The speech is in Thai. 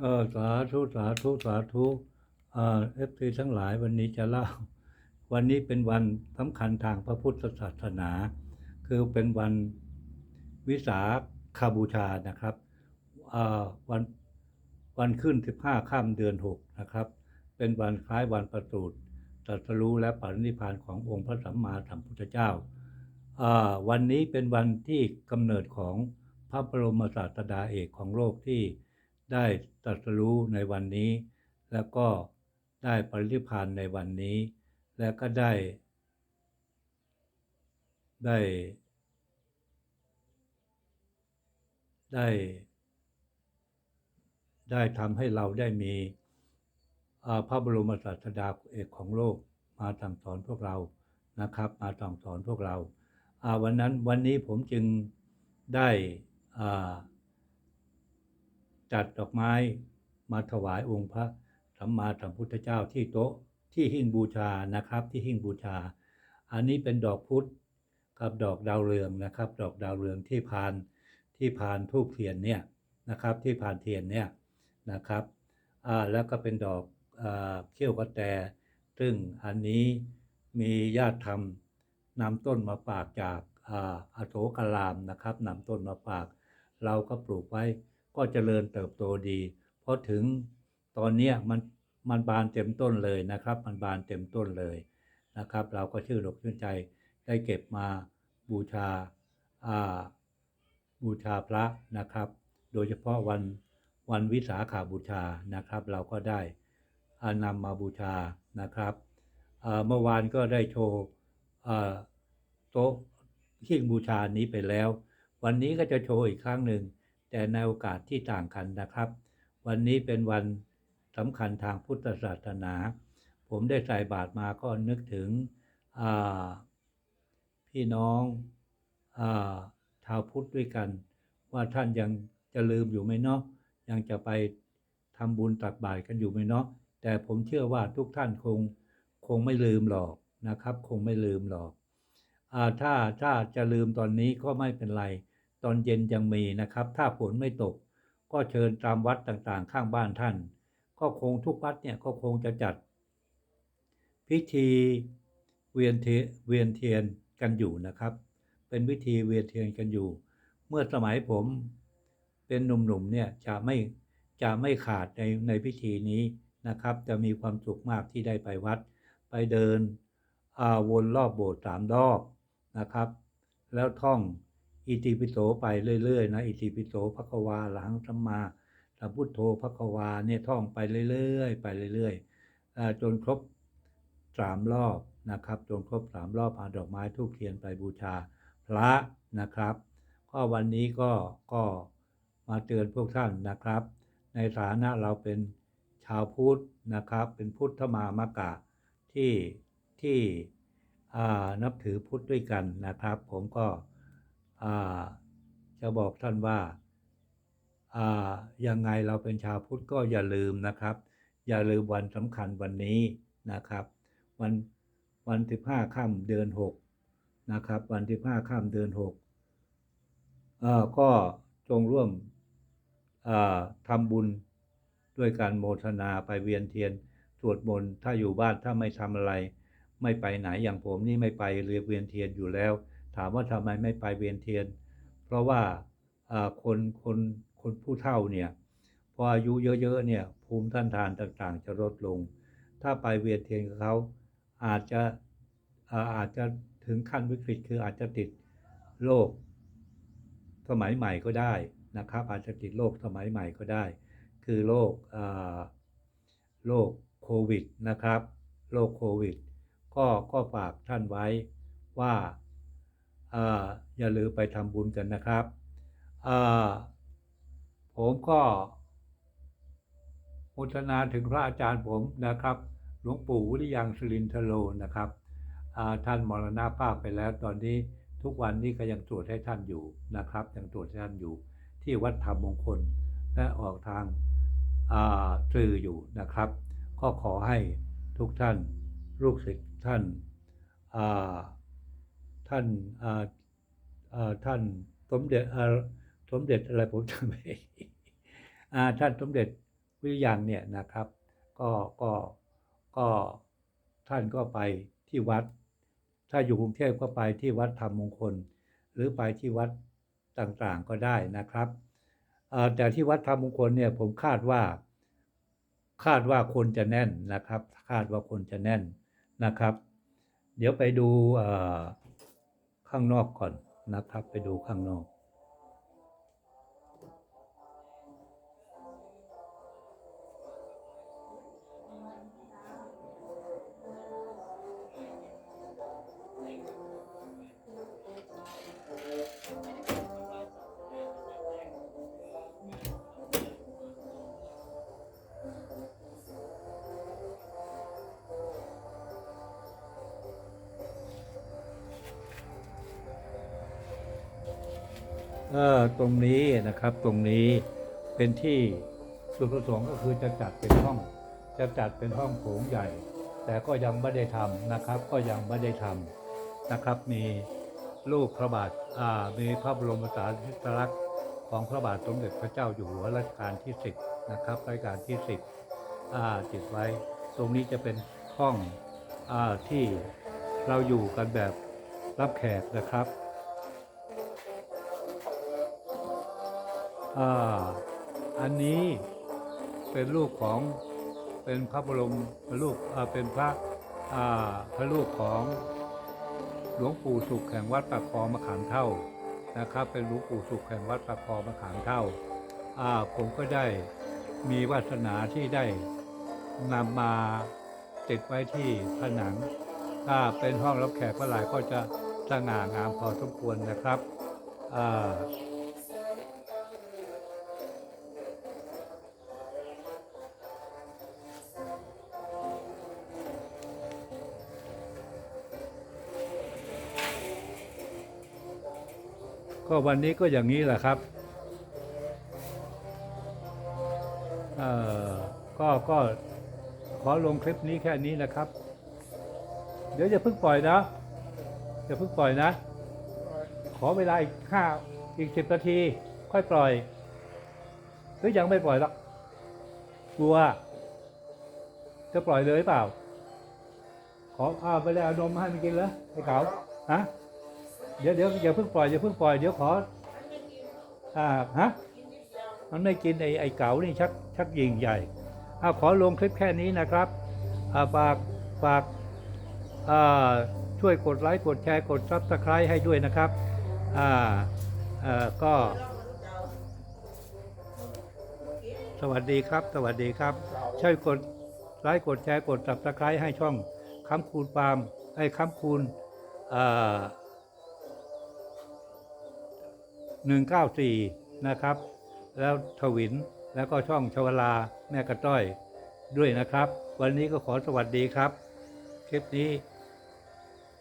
เออสาธุสาธุสาธุเอ่อฟซีทั้งหลายวันนี้จะเล่า วันนี้เป็นวันสำคัญทางพระพุทธศาสนา คือเป็นวันวิสาขบูชานะครับเอ่อวันวันขึ้น15ข้ามเดือน6นะครับ เป็นวันคล้ายวันประสูติตรัสรู้และปรินิพานขององค์พระสัมมาสัมพุทธเจ้าอ่าวันนี้เป็นวันที่กำเนิดของพระบรมศาสดาเอกของโลกที่ ได้ตรัสรู้ในวันนี้ แล้วก็ได้ปรินิพานในวันนี้ และก็ได้ ได้ ได้ ได้ทำให้เราได้มีพระบรมศาสดาเอกของโลกมาสั่งสอนพวกเรานะครับ มาสั่งสอนพวกเราอ่าวันนั้นวันนี้ผมจึงได้อ่า จัดดอกไม้มาถวายองค์พระสัมมาสัมพุทธเจ้าที่โต๊ะที่หิ้งบูชานะครับ ที่หิ้งบูชา อันนี้เป็นดอกพุธกับดอกดาวเรืองนะครับ ดอกดาวเรืองที่พานที่พานทูบเทียนเนี่ยนะครับที่พานเทียนเนี่ยนะครับอ่าแล้วก็เป็นดอกอเขี้ยวกระแต ซึ่งอันนี้มีญาติธรรมนำต้นมาฝากจากอาโศกรามนะครับนำต้นมาฝาก เราก็ปลูกไว้ ก็เจริญเติบโตดี เพอถึงตอนนี้มันมันบานเต็มต้นเลยนะครับ มันบานเต็มต้นเลยนะครับ เราก็ชื่นอกชื่นใจได้เก็บมาบูชาอ่าบูชาพระนะครับ โดยเฉพาะวันวันวิสาขาบูชานะครับ เราก็ได้อนำมาบูชานะครับเมื่อวานก็ได้โชว์โต๊ะหิ้งบูชานี้ไปแล้ว วันนี้ก็จะโชว์อีกครั้งหนึ่ง แต่ในโอกาสที่ต่างกันนะครับ วันนี้เป็นวันสำคัญทางพุทธศาสนา ผมได้ใส่บาตรมาก็นึกถึงพี่น้องชาวพุทธด้วยกัน ว่าท่านยังจะลืมอยู่ไหมเนาะยังจะไปทำบุญตักบาตรกันอยู่ไหมเนาะแต่ผมเชื่อว่าทุกท่านคงคงไม่ลืมหรอกนะครับ คงไม่ลืมหรอกอถ้าถ้าจะลืมตอนนี้ก็ไม่เป็นไร ตอนเย็นยังมีนะครับ ถ้าฝนไม่ตก ก็เชิญตามวัดต่างๆ ข้างบ้านท่าน ก็คงทุกวัดเนี่ยก็คงจะจัด พิธีเวียนเทียเวียนเทียนกันอยู่นะครับ เป็นวิธีเวียนเทียนกันอยู่ เมื่อสมัยผมเป็นหนุ่มๆเนี่ยจะไม่จะไม่ขาดในในพิธีนี้นะครับ จะมีความสุขมากที่ได้ไปวัด ไปเดินวนรอบโบสถ์สามรอบนะครับ แล้วท่อง อิติปิโสไปเรื่อยๆนะ อิติปิโสภควาหลังสัมมาสัมพุทโธภควาเนี่ยท่องไปเรื่อยๆ ไปเรื่อยๆจนครบสามรอบนะครับ จนครบสามรอบเอาดอกไม้ทูบเทียนไปบูชาพระนะครับ ก็วันนี้ก็ก็มาเตือนพวกท่านนะครับ ในฐานะเราเป็นชาวพุทธนะครับ เป็นพุทธมามกะที่ที่นับถือพุทธด้วยกันนะครับ ผมก็ จะบอกท่านว่าอ่ายังไงเราเป็นชาวพุทธก็อย่าลืมนะครับ อย่าลืมวันสำคัญวันนี้นะครับ วันวันที่ห้าค่ำเดือนหกนะครับ วันที่ห้าค่ำเดือนหกก็จงร่วมอ่าทำบุญด้วยการโมทนาไปเวียนเทียนสวดมนต์ถ้าอยู่บ้านถ้าไม่ทำอะไร ไม่ไปไหนอย่างผมนี่ไม่ไปเรียเวียนเทียนอยู่แล้ว ถามว่าทำไมไม่ไปเวียนเทียน เพราะว่าคนคนคนผู้เฒ่าเนี่ยพออายุเยอะๆเนี่ยภูมิต้านทานต่างๆ จะลดลง ถ้าไปเวียนเทียนกับเขาอาจจะอาอาจจะถึงขั้นวิกฤตคืออาจจะติดโรคสมัยใหม่ก็ได้นะครับ อาจจะติดโรคสมัยใหม่ก็ได้ คือโรคโรคโควิดนะครับโรคโควิดก็ก็ฝากท่านไว้ว่า อ่าอย่าลืมไปทำบุญกันนะครับอ่าผมก็โมทนาถึงพระอาจารย์ผมนะครับหลวงปู่วิริยังสุรินทโลนะครับท่านมรณภาพไปแล้วตอนนี้ทุกวันนี้ก็ยังตรวจให้ท่านอยู่นะครับยังตรวจให้ท่านอยู่ที่วัดธรรมมงคลและออกทางอ่าสื่ออยู่นะครับ ก็ขอให้ทุกท่านลูกศิษย์ท่านอ่า ท่านท่านสมเด็จสมเด็จอะไรผมจำไม่อ่าท่านสมเด็จวิริยังเนี่ยนะครับ ก็ก็ก็ท่านก็ไปที่วัด ถ้าอยู่กรุงเทพก็ไปที่วัดธรรมมงคล หรือไปที่วัดต่างๆก็ได้นะครับแต่ที่วัดธรรมมงคลเนี่ยผมคาดว่า คาดว่าคนจะแน่นนะครับ คาดว่าคนจะแน่นนะครับ เดี๋ยวไปดูอ ข้างนอกก่อนนะครับ ไปดูข้างนอก เออตรงนี้นะครับตรงนี้เป็นที่จุดประสงค์ก็คือจะจัดเป็นห้อง จะจัดเป็นห้องโถงใหญ่ แต่ก็ยังไม่ได้ทำนะครับ ก็ยังไม่ได้ทำนะครับ มีรูปพระบาทอ่ามีพระบรมสารีริกลักษ์ของพระบาทสมเด็จพระเจ้าอยู่หัวรัชกาลที่สิบนะครับรัชกาลที่สิบอ่าติดไว้ ตรงนี้จะเป็นห้องอ่าที่เราอยู่กันแบบรับแขกนะครับ อ่าอันนี้เป็นรูปของเป็นพระบรมรูปอ่าเป็นพระอ่าพระรูปของหลวงปู่สุขแห่งวัดปากคลองมะขามเท่านะครับ เป็นหลวงปู่สุขแห่งวัดปากคลองมะขามเท่าอ่าผมก็ได้มีวาสนาที่ได้นำมาติดไว้ที่ผนัง ถ้าเป็นห้องรับแขกเมื่อไรก็จะสง่างามพอสมควรนะครับ ก็วันนี้ก็อย่างนี้แหละครับเอ่อก็ก็ขอลงคลิปนี้แค่นี้นะครับ เดี๋ยวจะเพิ่งปล่อยนะจะเพิ่งปล่อยนะ ขอเวลาอีกห้าอีกสิบนาที ค่อยปล่อยหรือยังไม่ปล่อยหรอกกลัว จะปล่อยเลยเปล่า ขออ้าวไปได้เอานมมาให้มันกินแล้วไอ้เขาฮะ เดี๋ยวเดี๋ยวอย่าเพิ่งปล่อยอย่าเพิ่งปล่อยเดี๋ยวขออ่าฮะมันไม่กินไอ้ไอ้เก๋านี่ชักชักยิงใหญ่อ่าขอลงคลิปแค่นี้นะครับอ่าฝากฝากอ่าช่วยกดไลค์กดแชร์กดซับสไครต์ให้ด้วยนะครับอ่าอ่อก็ สวัสดีครับ สวัสดีครับ ช่วยกดไลค์กดแชร์กดซับสไครต์ให้ช่องคำคูณปาล์มให้คำคูณอ่า 194 นะครับ แล้วทวินแล้วก็ช่องชวลาแม่กระต้อยด้วยนะครับ วันนี้ก็ขอสวัสดีครับ คลิปนี้